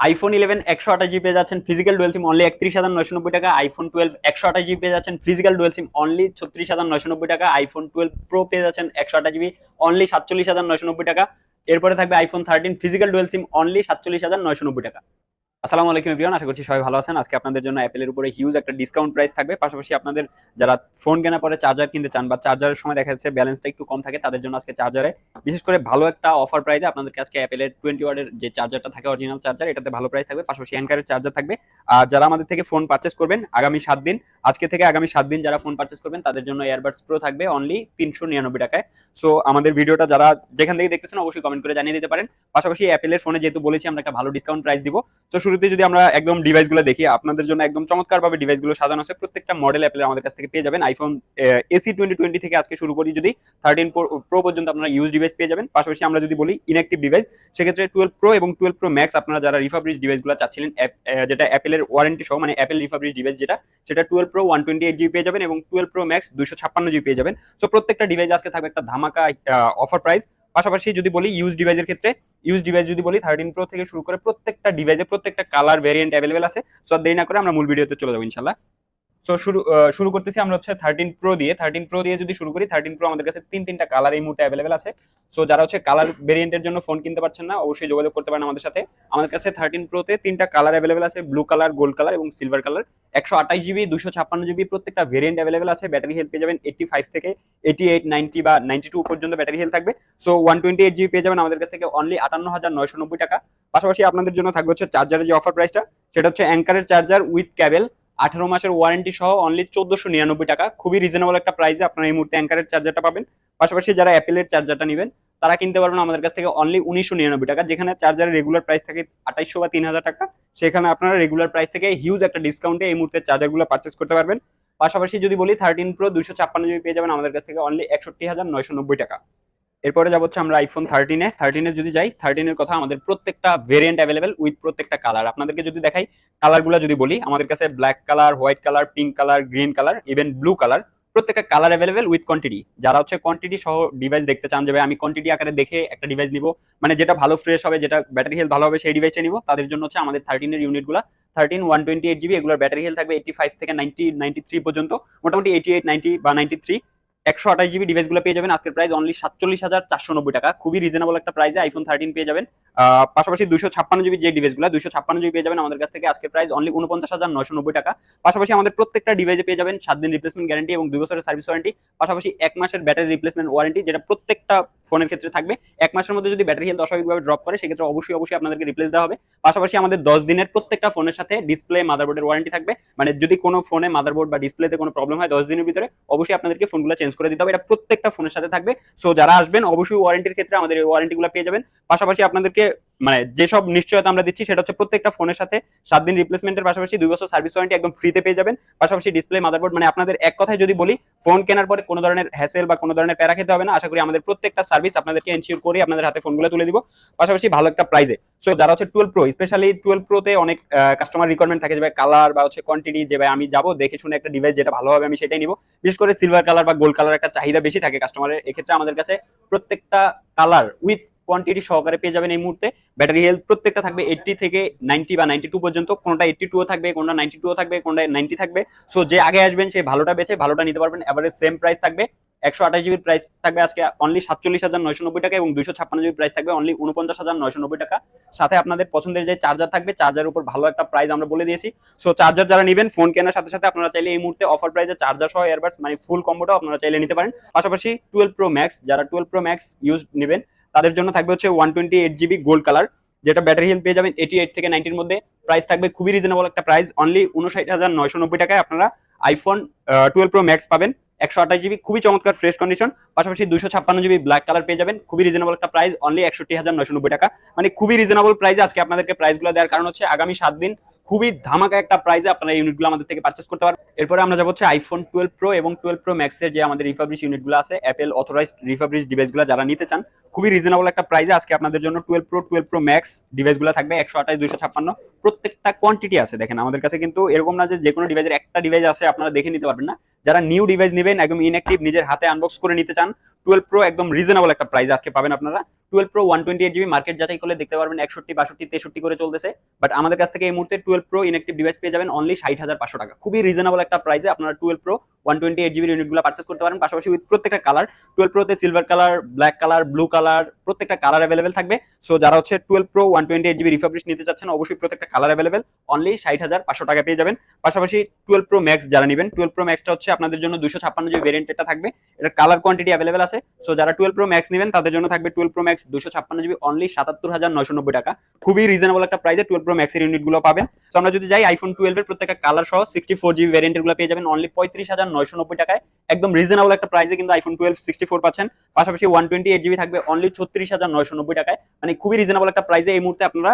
IPhone eleven একশো আঠাশ GB পেয়ে যাচ্ছেন ফিজিক্যাল ডুয়েল সিম অনলি একত্রিশ হাজার নয়শো নব্বই টাকা আইফোন টুয়েলভ একশো আঠাশ জিবি পেয়ে যাচ্ছেন ফিজিক্যাল ডুয়েল সিম অনলি ছত্রিশ হাজার নয়শো নব্বই টাকা আইফোন টুয়েলভ প্রো পেয়ে যাচ্ছেন একশো আঠাশ জিবি অনলি সাতচল্লিশ হাজার নয়শো নব্বই টাকা। এরপরে থাকবে iPhone thirteen physical dual SIM only সাতচল্লিশ হাজার নয়শো নব্বই টাকা। আসসালামু আলাইকুম এভরিওয়ান, আশা করছি সবাই ভালো আছেন। আজকে আপনাদের জন্য অ্যাপেলের উপরে হিউজ একটা ডিসকাউন্ট প্রাইস থাকবে। পাশাপাশি আপনাদের যারা ফোন কেনার পরে চার্জার কিনতে চান বা চার্জারের সময় দেখা যাচ্ছে ব্যালেন্সটা একটু কম থাকে, তাদের জন্য আজকে চার্জারে বিশেষ করে ভালো একটা অফার প্রাইসে আপনাদেরকে আজকে অ্যাপেলের টোয়েন্টি ওয়ার্ডের যে চার্জারটা থাকে অরিজিনাল চার্জার এটাতে ভালো প্রাইস থাকবে। পাশাপাশি অ্যাঙ্কারের চার্জার থাকবে। আর যারা আমাদের থেকে ফোন পারচেস করবেন আগামী সাত দিন, আজকে থেকে আগামী সাত দিন যারা ফোন পারচেস করবেন, তাদের জন্য এয়ারবাডস প্রো থাকবে অনলি তিনশো নিরানব্বই টাকায়। সো আমাদের ভিডিওটা যারা যেখান থেকে দেখতেছেন, অবশ্যই কমেন্ট করে জানিয়ে দিতে পারেন। পাশাপাশি অ্যাপেলের ফোনে যেহেতু বলেছি, আমরা একটা ভালো ডিসকাউন্ট প্রাইস দিব। তো শুরুতে যদি আমরা একদম ডিভাইসগুলো দেখি, আপনাদের জন্য একদম চমৎকারভাবে ডিভাইসগুলো সাজানো আছে। প্রত্যেকটা মডেল অ্যাপেলের আমাদের কাছ থেকে পেয়ে যাবেন। আইফোন এসি টোয়েন্টি টোয়েন্টি থেকে আজকে শুরু করি যদি থার্টিন প্রো পর্যন্ত আপনারা ইউজ ডিভাইস পেয়ে যাবেন। পাশাপাশি আমরা যদি বলি ইনঅ্যাক্টিভ ডিভাইস সেক্ষেত্রে টুয়েলভ প্রো এবং টুয়েলভ প্রো ম্যাক্স আপনারা যারা রিফাবরিজ ডিভাইসগুলো চাচ্ছিলেন যেটা অ্যাপেলের ওয়ারেন্টি সহ মানে অ্যাপেল রিফাবরিজ ডিভাইস যেটা, সেটা twelve pro one twenty eight GB পেয়ে যাবেন এবং টুয়েলভ প্রো ম্যাক্স দুশো ছাপ্পান্ন জিবি পেয়ে যাবেন। সো প্রত্যেকটা ডিভাইস আজকে থাকবে একটা ধামাকা অফার প্রাইস পাশাপাশি যদি বলি ইউজ ডিভাইসের ক্ষেত্রে ইউজ ডিভাইস যদি বলি থার্টিন প্রো থেকে শুরু করে প্রত্যেকটা ডিভাইসে প্রত্যেকটা কালার ভেরিয়েন্ট অ্যাভেলেবেল আছে। সো দেরি না করে আমরা মূল ভিডিওতে চলে যাব ইনশাল্লাহ সো শুরু শুরু করতেছি আমরা হচ্ছে থার্টিন প্রো দিয়ে। থার্টিন প্রো দিয়ে যদি শুরু করি থার্টিন প্রো আমাদের কাছে তিন, তিনটা কালার এই মুহূর্তে অ্যাভেলেবেল আছে। সো যারা হচ্ছে কালার ভেরিয়েন্টের জন্য ফোন কিনতে পারছেন না, অবশ্যই যোগাযোগ করতে পারেন আমাদের সাথে। আমাদের কাছে থার্টিন প্রোতে তিনটা কালার অ্যাভেলেবেল আছে ব্লু কালার গোল্ড কালার এবং সিলভার কালার একশো আঠাশ জিবি দুশো ছাপ্পান্ন জিবি প্রত্যেকটা ভেরিয়েন্ট অ্যাভেলেবেল আছে। ব্যাটারি হেলথ পেয়ে যাবেন এইটি ফাইভ থেকে এইটি এইট নাইনটি বা নাইনটি টু পর্যন্ত ব্যাটারি হেলথ থাকবে। So one twenty eight GB পেয়ে যাবেন আমাদের কাছ থেকে অনলি আটান্ন হাজার নয়শো নব্বই টাকা। পাশাপাশি আপনাদের জন্য থাকবে হচ্ছে চার্জারের যে অফার প্রাইসটা সেটা হচ্ছে অ্যাঙ্কারের চার্জার উইথ ক্যাবেল আঠারো মাসের ওয়ারেন্টি সহ অনলি চোদ্দশো নিরানব্বই টাকা। খুবই রিজনেবল একটা প্রাইসে আপনারা এই মুহূর্তে অ্যাঙ্কারের চার্জারটা পাবেন। পাশাপাশি যারা অ্যাপেলের চার্জারটা নেবেন, তারা কিনতে পারবেন আমাদের কাছ থেকে অনলি উনিশশো নিরানব্বই টাকা, যেখানে চার্জারের রেগুলার প্রাইস থাকে আঠাইশশো বা তিন হাজার টাকা। সেখানে আপনারা রেগুলার প্রাইস থেকে হিউজ একটা ডিসকাউন্টে এই মুহূর্তে চার্জারগুলো পারচেস করতে পারবেন। পাশাপাশি যদি বলি থার্টিন প্রো দুশো ছাপ্পান্ন জিবি পেয়ে যাবেন আমাদের কাছ থেকে অনলি একষট্টি হাজার নয়শো নব্বই টাকা। এরপরে যাব হচ্ছে আমরা আইফোন থার্টিনে থার্টিনে যদি যাই থার্টিনের কথা আমাদের প্রত্যেকটা ভেরিয়েন্ট অ্যাভেলেবেল উইথ প্রত্যেকটা কালার আপনাদেরকে যদি দেখাই কালারগুলো যদি বলি, আমাদের কাছে black colour white colour pink colour green colour even blue colour প্রত্যেকটা কালার অ্যাভেলেবেল উইথ কোয়ান্টিটি যারা হচ্ছে কোয়ান্টিটি সহ ডিভাইস দেখতে চান যে, ভাই, আমি কোয়ান্টিটি আকারে দেখে একটা ডিভাইস নিব মানে যেটা ভালো ফ্রেশ হবে, যেটা ব্যাটারি হেলথ ভালো হবে, সেই ডিভাইসটা নিব, তাদের জন্য হচ্ছে আমাদের থার্টিনের ইউনিটগুলো thirteen one twenty eight GB এগুলোর ব্যাটারি হেলথ থাকবে এইটি ফাইভ থেকে নাইনটি নাইনটি থ্রি পর্যন্ত। মোটামুটি এইটি এইট নাইনটি বা নাইনটি থ্রি একশো আঠাশ জিবি ডিভাইসগুলো পেয়ে যাবেন। আজকের প্রাইস অনলি সাতচল্লিশ হাজার চারশো নব্বই টাকা। খুবই রিজনেবল একটা প্রাইসে আইফোন থার্টিন পেয়ে যাবেন। পাশাপাশি দুশো ছাপ্পান্ন জিবি যে ডিভাইসগুলো দুশো ছাপ্পান্ন জিবি পেয়ে যাবেন আমাদের কাছ থেকে। আজকের প্রাইস অনলি উনপঞ্চাশ হাজার নয়শো নব্বই টাকা। পাশাপাশি আমাদের প্রত্যেকটা ডিভাইসে পেয়ে যাবেন সাত দিন রিপ্লেসমেন্ট গ্যারান্টি এবং দুই বছরের সার্ভিস ওয়ারেন্টি পাশাপাশি এক মাসের ব্যাটারি রিপ্লেসমেন্ট ওয়ারেন্টি যেটা প্রত্যেকটা ফোনের ক্ষেত্রে থাকবে। এক মাসের মধ্যে যদি ব্যাটারি হেলথ অস্বাভাবিকভাবে ড্রপ করে, সেক্ষেত্রে অবশ্যই অবশ্যই আপনাদেরকে রিপ্লেস দেওয়া হবে। পাশাপাশি আমাদের দশ দিনের প্রত্যেকটা ফোনের সাথে ডিসপ্লে মাদারবোর্ডের ওয়ারেন্টি থাকবে। মানে যদি কোনো ফোনে মাদারবোর্ড বা ডিসপ্লেতে কোনো প্রবলেম হয় দশ দিনের ভিতরে, অবশ্যই আপনাদেরকে ফোনগুলো চেঞ্জ করে দিতে হবে। এটা প্রত্যেকটা ফোনের সাথে থাকবে। সো যারা আসবেন, অবশ্যই ওয়ারেন্টির ক্ষেত্রে আমাদের ওয়ারেন্টিগুলো পেয়ে যাবেন। পাশাপাশি আপনাদেরকে মানে যেসব নিশ্চয়তা আমরা দিচ্ছি সেটা হচ্ছে প্রত্যেকটা ফোনের সাথে সাত দিন রিপ্লেসমেন্টের পাশাপাশি দুই বছর সার্ভিস ওয়ারেন্টি একদম ফ্রিতে পেয়ে যাবেন। পাশাপাশি ডিসপ্লে মাদারবোর্ড মানে আপনাদের এক কথায় যদি বলি ফোন কেনার পরে কোনো ধরনের হ্যাসেল বা কোনো ধরনের প্যারা খেতে হবে না। আশা করি আমাদের প্রত্যেকটা সার্ভিস আপনাদেরকে এনশিওর করে আপনাদের হাতে ফোনগুলো তুলে দিব। পাশাপাশি ভালো একটা প্রাইজে সো যারা হচ্ছে টুয়েলভ প্রো স্পেশালি টুয়েলভ প্রোতে অনেক কাস্টমার রিকোয়ারমেন্ট থাকে যে কালার বা হচ্ছে কোয়ান্টিটি যে ভাই আমি যাব, দেখে শুনে একটা ডিভাইস যেটা ভালো হবে আমি সেটাই নিব। বিশেষ করে সিলভার কালার বা গোল্ড কালার একটা চাহিদা বেশি থাকে কাস্টমারের এক্ষেত্রে আমাদের কাছে প্রত্যেকটা কালার উইথ কোয়ান্টিটি সহকারে পেয়ে যাবেন এই মুহূর্তে। ব্যাটারি হেলথ প্রত্যেকটা থাকবে এইটটি থেকে নাইনটি বা নাইনটি টু পর্যন্ত। কোনটা এইটটি টুও থাকবে কোনটা নাইনটি টুও থাকবে কোনটা নাইনটি থাকবে। সো যে আগে আসবেন সেই ভালোটা বেছে, ভালোটা নিতে পারবেন। এবারে সেম প্রাইস থাকবে। একশো আঠাশ জিবির প্রাইস থাকবে আজকে অনলি সাতচল্লিশ হাজার নয়শো নব্বই টাকা এবং দুশো ছাপ্পান্ন জিবির প্রাইস থাকবে অনলি উনপঞ্চাশ হাজার নয়শো নব্বই টাকা। সাথে আপনাদের পছন্দের যে চার্জার থাকবে চার্জারের উপর ভালো একটা প্রাইস আমরা বলে দিয়েছি। সো চার্জার যারা নেবেন ফোন কেনার সাথে সাথে আপনারা চাইলে এই মুহূর্তে অফার প্রাইসে চার্জার সহ এয়ারবাডস মানে ফুল কম্বোটাও আপনারা চাইলে নিতে পারেন। পাশাপাশি টুয়েলভ প্রো ম্যাক্স যারা টুয়েলভ প্রো ম্যাক্স ইউজ নেবেন তাদের জন্য থাকবে হচ্ছে one twenty eight GB gold colour যেটা ব্যাটারি হেলথ পেয়ে যাবেন এইটি এইট থেকে নাইনটির মধ্যে। প্রাইস থাকবে খুবই রিজনেবল একটা প্রাইস অনলি উনষাট হাজার নয়শো নব্বই টাকায় আপনারা আইফোন টুয়েলভ প্রো ম্যাক্স পাবেন। একশো আঠাশ জিবি খুবই চমৎকার ফ্রেশ কন্ডিশন পাশাপাশি দুশো ছাপ্পান্ন জিবি ব্ল্যাক কালার পেয়ে যাবেন, খুবই রিজনেবল একটা প্রাইস অনলি একষট্টি হাজার নয়শো নব্বই টাকা। মানে খুবই রিজনেবল প্রাইস আজকে আপনাদেরকে প্রাইসগুলো দেওয়ার কারণ হচ্ছে আগামী সাত দিন খুবই ধামাকা একটা প্রাইসে আপনারা ইউনিটগুলো আমাদের থেকে পারচেস করতে পারবেন। এরপরে আমরা যাব হচ্ছে আইফোন টুয়েলভ প্রো এবং টুয়েলভ প্রো ম্যাক্সের যে আমাদের রিফাবরিশ ইউনিটগুলো আছে অ্যাপেল অথরাইজ রিফাবরিশ ডিভাইসগুলো যারা নিতে চান, খুবই রিজনেবল একটা প্রাইসে আজকে আপনাদের জন্য twelve pro twelve pro max ডিভাইসগুলো থাকবে, একশো আঠাশ দুশো ছাপ্পান্ন। প্রত্যেকটা কোয়ান্টিটি আছে, দেখেন আমাদের কাছে কিন্তু এরকম না যে কোনো ডিভাইসের একটা ডিভাইস আছে, আপনারা দেখে নিতে পারবেন না। যারা নিউ ডিভাইস নেবেন, একদম ইনঅ্যাক্টিভ নিজের হাতে আনবক্স করে নিতে চান টুয়েলভ প্রো একদম রিজনেবল একটা প্রাইস আজকে পাবেন আপনারা। Twelve pro one twenty eight GB market যাচাই করলে দেখতে পারবেন একষট্টি, বাষট্টি, তেষট্টি করে চলতেছে। বাট আমাদের কাছ থেকে এই মুহূর্তে টুয়েলভ প্রো ইনঅ্যাক্টিভ ডিভাইস পেয়ে যাবেন অনলি ষাট হাজার পাঁচশো টাকা। খুবই রিজনেবল একটা প্রাইসে আপনারা twelve pro one twenty eight জিবির ইউনিটগুলো পার্চেস করতে পারেন। পাশাপাশি উইথ প্রত্যেকটা colour twelve প্রোতে silver colour black colour blue colour প্রত্যেকটা কালার অ্যাভেলেবেল থাকবে। সো যারা হচ্ছে twelve pro one twenty eight GB refurbish নিতে চাচ্ছেন, অবশ্যই প্রত্যেকটা কালার অ্যাভেলেবেল অনলি ষাট হাজার পাঁচশো টাকা পেয়ে যাবেন। পাশাপাশি টুয়েলভ প্রো ম্যাক্স যারা নেবেন টুয়েলভ প্রো ম্যাক্সটা হচ্ছে আপনাদের জন্য দুশো ছাপ্পান্ন জিবি ভেরিয়েন্টটা থাকবে। এটা কালার কোয়ান্টিটি অ্যাভেলেবেল আছে। সো যারা টুয়েলভ প্রো ম্যাক্স নেবেন, তাদের জন্য থাকবে টুয়েলভ প্রো ম্যাক্স দুশো ছাপ্পান্ন জিবি অনলি সাতাত্তর হাজার নয়শো নব্বই টাকা। খুবই রিজনেবল একটা প্রাইসে টুয়েলভ প্রো ম্যাক্সের ইউনিটগুলো পাবেন। সো আমরা যদি যাই আইফোন টুয়েলভ এর প্রত্যেকটা কালার সহ সিক্সটি ফোর জিবি ভেরিয়েন্টগুলো পেয়ে যাবেন অনলি পঁয়ত্রিশ হাজার নয়শো নব্বই টাকায়। একদম রিজনেবল একটা প্রাইসে কিন্তু আইফোন টুয়েলভ সিক্সটি ফোর পাচ্ছেন। পাশাপাশি ওয়ান টোয়েন্টি এইট জিবি থাকবে অনলি ছত্রিশ হাজার নয়শো নব্বই টাকায়। মানে খুবই রিজনেবল একটা প্রাইসে এই মুহূর্তে আপনারা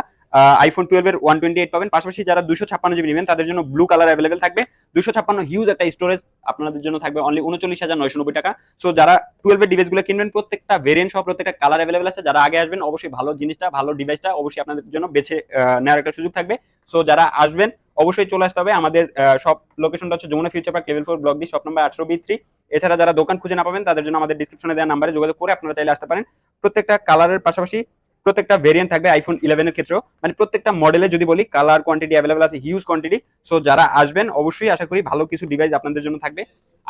আইফোন টুয়েলভ এর ওয়ান টোয়েন্টি এইট পাবেন। পাশাপাশি যারা দুশো ছাপ্পান্ন জিবি নেবেন, তাদের জন্য ব্লু কালার অ্যাভেলেবেল থাকবে। দুশো ছাপ্পান্ন হিউজ একটা স্টোরেজ আপনাদের জন্য থাকবে অনলি উনচল্লিশ হাজার নয়শো নব্বই টাকা। সো যারা টুয়েলভের ডিভাইসগুলো কিনবেন, প্রত্যেকটা ভেরিয়েন্ট সহ প্রত্যেকটা কালার অ্যাভেলেবেল আছে। যারা আগে আসবেন, অবশ্যই ভালো জিনিসটা, ভালো ডিভাইসটা অবশ্যই আপনাদের জন্য বেছে নেওয়ার একটা সুযোগ থাকবে। সো যারা আসবেন, অবশ্যই চলে আসতে হবে। আমাদের সব লোকেশনটা হচ্ছে Jamuna future park level four block D shop number আঠারো বি থ্রি এছাড়া যারা দোকান খুঁজে না পাবেন, তাদের জন্য আমাদের ডিসক্রিপশনে দেওয়া নাম্বারে যোগাযোগ করে আপনারা চাইলে আসতে পারেন। প্রত্যেকটা কালারের পাশাপাশি প্রত্যেকটা ভেরিয়েন্ট থাকবে আইফোন ইলেভেনের ক্ষেত্রেও। মানে প্রত্যেকটা মডেলে যদি বলি কালার কোয়ান্টিটি অ্যাভেলেবল আছে হিউজ কোয়ান্টিটি সো যারা আসবেন, অবশ্যই আশা করি ভালো কিছু ডিভাইস আপনাদের জন্য থাকবে।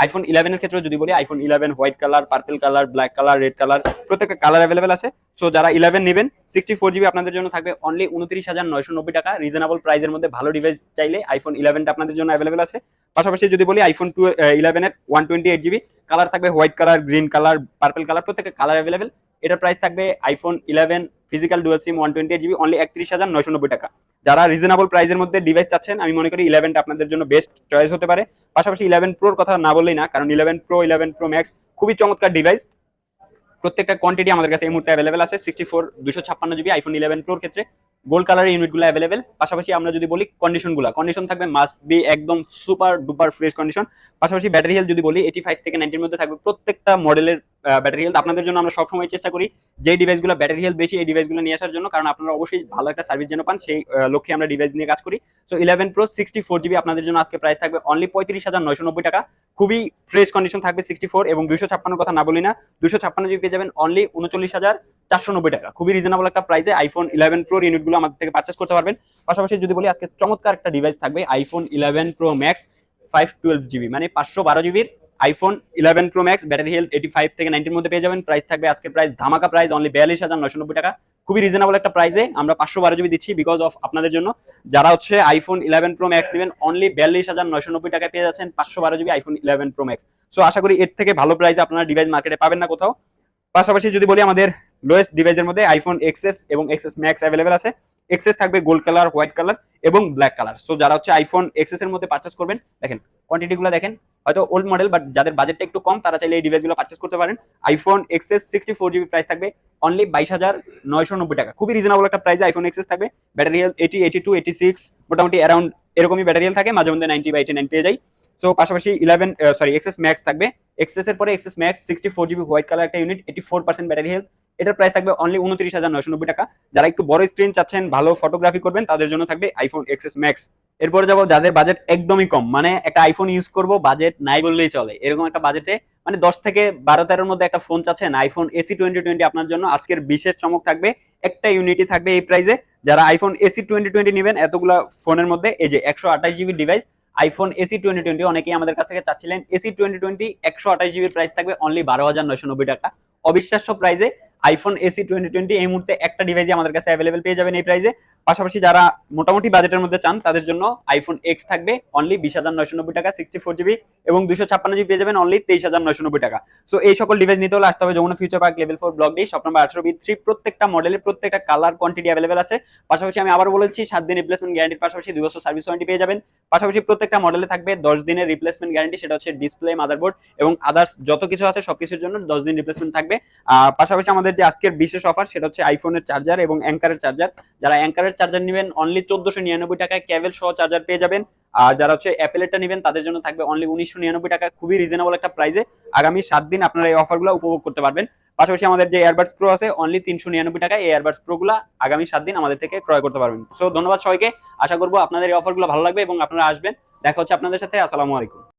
আইফোন ইলেভেনের ক্ষেত্রে যদি বলি iPhone eleven white colour purple colour black colour red colour প্রত্যেকটা কালার অ্যাভেলেবেল আছে। সো যারা ইলেভেন নেবেন সিক্সটি ফোর জিবি আপনাদের জন্য থাকবে অনলি উনত্রিশ হাজার নয়শো নব্বই টাকা। রিজনেবল প্রাইসের মধ্যে ভালো ডিভাইস চাইলে আইফোন ইলেভেনটা আপনাদের জন্য অ্যাভেলেবেল আছে। পাশাপাশি যদি বলি আইফোন টু ইলেভেনের one twenty eight GB colour থাকবে white colour green colour purple colour প্রত্যেকটা কালার অ্যাভেলেবেল এটার প্রাইস থাকবে iPhone eleven physical dual SIM one twenty GB only একত্রিশ হাজার নয়শো নব্বই টাকা। যারা রিজনেবল প্রাইসের মধ্যে ডিভাইস চাচ্ছেন, আমি মনে করি ইলেভেনটা আপনাদের জন্য বেস্ট চয়েস হতে পারে। পাশাপাশি ইলেভেন প্রোর কথা না বললেই না, কারণ eleven pro eleven pro max খুবই চমৎকার ডিভাইস প্রত্যেকটা কোয়ান্টিটি আমাদের কাছে এই মুহূর্তে অ্যাভেলেবেল আছে সিক্সটি ফোর দুশো ছাপ্পান্ন জিবি আইফোন ইলেভেন প্রোর ক্ষেত্রে। গোল্ড কালারের ইউনিটগুলো অ্যাভেলেবেল পাশাপাশি আমরা যদি বলি কন্ডিশনগুলো কন্ডিশন থাকবে মাস্ট বি একদম সুপার ডুপার ফ্রেশ কন্ডিশন পাশাপাশি ব্যাটারি হেলথ যদি বলি এইটি ফাইভ থেকে নাইনটির মধ্যে থাকবে প্রত্যেকটা মডেলের ব্যাটারি হেলথ আপনাদের জন্য আমরা সবসময় চেষ্টা করি যে ডিভাইসগুলো ব্যাটারি হেলথ বেশি, এই ডিভাইসগুলো নিয়ে আসার জন্য। কারণ আপনারা অবশ্যই ভালো একটা সার্ভিস যেন পান, সেই লক্ষ্যে আমরা ডিভাইস নিয়ে কাজ করি। So eleven pro sixty four GB আপনাদের জন্য আজকে প্রাইস থাকবে অনলি পঁয়ত্রিশ হাজার নয়শো নব্বই টাকা। খুবই ফ্রেশ কন্ডিশন থাকবে সিক্সটি ফোর এবং দুশো ছাপ্পান্ন কথা না বলি না দুশো ছাপ্পান্ন জিবি পেয়ে যাবেন অনলি উনচল্লিশ হাজার চারশো নব্বই টাকা। খুবই রিজনেবল একটা প্রাইসে আইফোন ইলেভেন প্রো ইউনিটগুলো আমাদের থেকে পারচেস করতে পারবেন। পাশাপাশি যদি বলি, আজকে চমৎকার একটা ডিভাইস থাকবে iPhone eleven pro max five twelve GB মানে পাঁচশো বারো জিবির iPhone eleven pro max battery health eighty five থেকে নাইনটির মধ্যে পেয়ে যাবেন। প্রাইস থাকবে আজকের প্রাইস ধামাকা প্রাইস অনলি বিয়াল্লিশ হাজার নয়শো নব্বই টাকা। খুবই রিজনেবল একটা প্রাইসে আমরা পাঁচশো বারো জিবি দিচ্ছি বিকজ অফ আপনাদের জন্য। যারা হচ্ছে আইফোন ইলেভেন প্রো ম্যাক্স নেবেন অনলি বিয়াল্লিশ হাজার নয়শো নব্বই টাকা পেয়ে যাচ্ছেন পাঁচশো বারো GB iPhone eleven pro max so আশা করি এর থেকে ভালো প্রাইসে আপনারা ডিভাইস মার্কেটে পাবেন না কোথাও। পাশাপাশি যদি বলি আমাদের লোয়েস্ট ডিভাইসের মধ্যে আইফোন এক্সএস এবং এক্সএস ম্যাক্স অ্যাভেলেবেল আছে। এক্সএস থাকবে গোল্ড কালার, হোয়াইট কালার এবং ব্ল্যাক কালার। সো যারা হচ্ছে আইফোন এক্সএস এর মধ্যে পারচেস করবেন, দেখেন কোয়ান্টিটি গুলো দেখেন, হয়তো ওল্ড মডেল বাট যাদের বাজেটটা একটু কম, তারা চাইলে এই ডিভাইসগুলো পারচেস করতে পারেন। IPhone XS sixty four GB price থাকবে অনলি বাইশ হাজার নয়শো নব্বই টাকা। খুবই রিজনেবল একটা প্রাইসে আইফোন এক্সএস থাকবে। Battery health eighty eighty two eighty six মোটামুটি অ্যারাউন্ড এরকমই ব্যাটারি থাকে, মাঝে মধ্যে নাইনটি বা এইটি নাইন পেয়ে যায় সো পাশাপাশি ইলেভেন সরি এক্সএস ম্যাক্স থাকবে। এক্সএস এর পরে XS max sixty four GB white colour একটা unit eighty four percent battery health এটার প্রাইস থাকবে অনলি উনত্রিশ হাজার নয়শো নব্বই টাকা। যারা একটু বড় স্ক্রিন চাচ্ছেন, ভালো ফটোগ্রাফি করবেন, তাদের জন্য থাকবে আইফোন এক্সএস ম্যাক্স এরপরে যাব, যাদের বাজেট একদমই কম মানে একটা আইফোন ইউজ করব বাজেট নাই বললেই চলে। এরকম একটা বাজেটে মানে দশ থেকে বারো, তেরোর মধ্যে একটা ফোন চাচ্ছেন আইফোন এসি টোয়েন্টি টোয়েন্টি আপনার জন্য আজকের বিশেষ চমক থাকবে। একটা ইউনিটি থাকবে এই প্রাইসে যারা আইফোন এসি টোয়েন্টি টোয়েন্টি নেবেন, এতগুলা ফোনের মধ্যে, এই যে একশো আঠাশ GB device iPhone SE twenty twenty অনেকেই আমাদের কাছ থেকে চাচ্ছিলেন এসি টোয়েন্টি টোয়েন্টি একশো আঠাশ জিবির প্রাইস থাকবে অনলি বারো হাজার নয়শো নব্বই টাকা। অবিশ্বাস্য প্রাইসে আইফোন এসি টোয়েন্টি টোয়েন্টি এই মুহূর্তে একটা ডিভাইসই আমাদের কাছে অ্যাভেলেবেল পেয়ে যাবেন এই প্রাইসে পাশাপাশি যারা মোটামুটি বাজেটের মধ্যে চান, তাদের জন্য আইফোন এক্স থাকবে অনলি বিশ হাজার নয়শো নব্বই টাকা সিক্সটি ফোর জিবি এবং দুশো ছাপ্পান্ন জিবি পেয়ে যাবেন অনলি তেইশ হাজার নয়শো নব্বই টাকা। সো এই সকল ডিভাইস নিতে হলে আসতে হবে Jamuna future park level four block D shop number আঠারো বি থ্রি প্রত্যেকটা মডেলের প্রত্যেকটা কালার কোয়ান্টিটি অ্যাভেলেবেল আছে। পাশাপাশি আমি আবার বলেছি, সাত দিন রিপ্লেসমেন্ট গ্যারান্টির পাশাপাশি দুই বছর সার্ভিস ওয়ারেন্টি পেয়ে যাবেন। পাশাপাশি প্রত্যেকটা মডেলে থাকবে দশ দিনের রিপ্লেসমেন্ট গ্যারান্টি সেটা হচ্ছে ডিসপ্লে মাদারবোর্ড এবং আদার্স যত কিছু আছে সবকিছুর জন্য দশ দিন রিপ্লেসমেন্ট থাকবে। পাশাপাশি আমাদের যে আজকের বিশেষ অফার সেটা হচ্ছে আইফোনের চার্জার এবং অ্যাঙ্কারের চার্জার যারা অ্যাঙ্কারের চার্জার নেবেন অনলি চোদ্দশো নিরানব্বই টাকায় ক্যাবেল সহ চার্জার পেয়ে যাবেন। আর যারা হচ্ছে অ্যাপেলেরটা নেবেন, তাদের জন্য থাকবে অনলি উনিশশো নিরানব্বই টাকা, খুবই রিজনেবল একটা প্রাইসে আগামী সাত দিন আপনারা এই অফারগুলো উপভোগ করতে পারবেন। পাশাপাশি আমাদের যে এয়ারবাডস প্রো আছে অনলি তিনশো নিরানব্বই টাকা এই এয়ারবাডস প্রো গুলা আগামী সাত দিন আমাদের থেকে ক্রয় করতে পারবেন। সো ধন্যবাদ সবাইকে। আশা করব আপনাদের এই অফারগুলো ভালো লাগবে এবং আপনারা আসবেন। দেখা হচ্ছে আপনাদের সাথে। আসসালামু আলাইকুম।